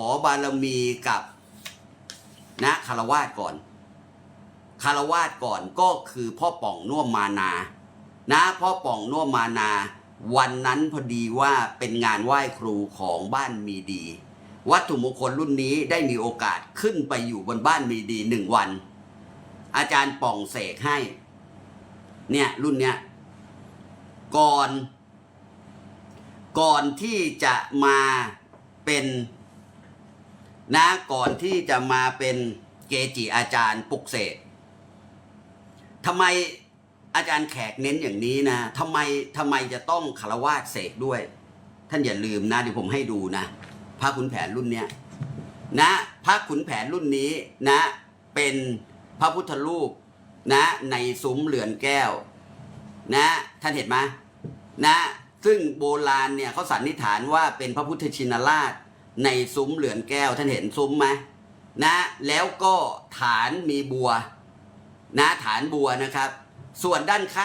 ขอบารมีกับนะคารวาสก่อนคารวาสก่อนก็คือพ่อป่องน่วมมานา นะพ่อป่องน่วมมานา วันนั้นพอดีว่าเป็นงานไหว้ครูของบ้านมีดี วัตถุมงคลรุ่นนี้ได้มีโอกาสขึ้นไปอยู่บนบ้านมีดีหนึ่งวัน อาจารย์ป่องเสกให้ เนี่ยรุ่นเนี้ยก่อน ก่อนที่จะมาเป็น นะก่อนที่จะมาเป็นเกจิอาจารย์ปลุกเสกทำไมอาจารย์แขกเน้นอย่างนี้นะทำไมทำไมจะต้องคารวาสเสกด้วย ท่านอย่าลืมนะเดี๋ยวผมให้ดูนะพระขุนแผนรุ่นเนี้ยนะพระขุนแผนรุ่นนี้นะเป็นพระพุทธรูปนะในซุ้มเหลือนแก้วนะท่านเห็นไหมนะซึ่งโบราณเนี่ยเขาสันนิษฐานว่าเป็นพระพุทธชินราช ในซุ้มเหลือนแก้วท่านเห็นซุ้มไหมนะ แล้วก็ฐานมีบัว นะฐานบัวนะครับ ส่วนด้านข้าง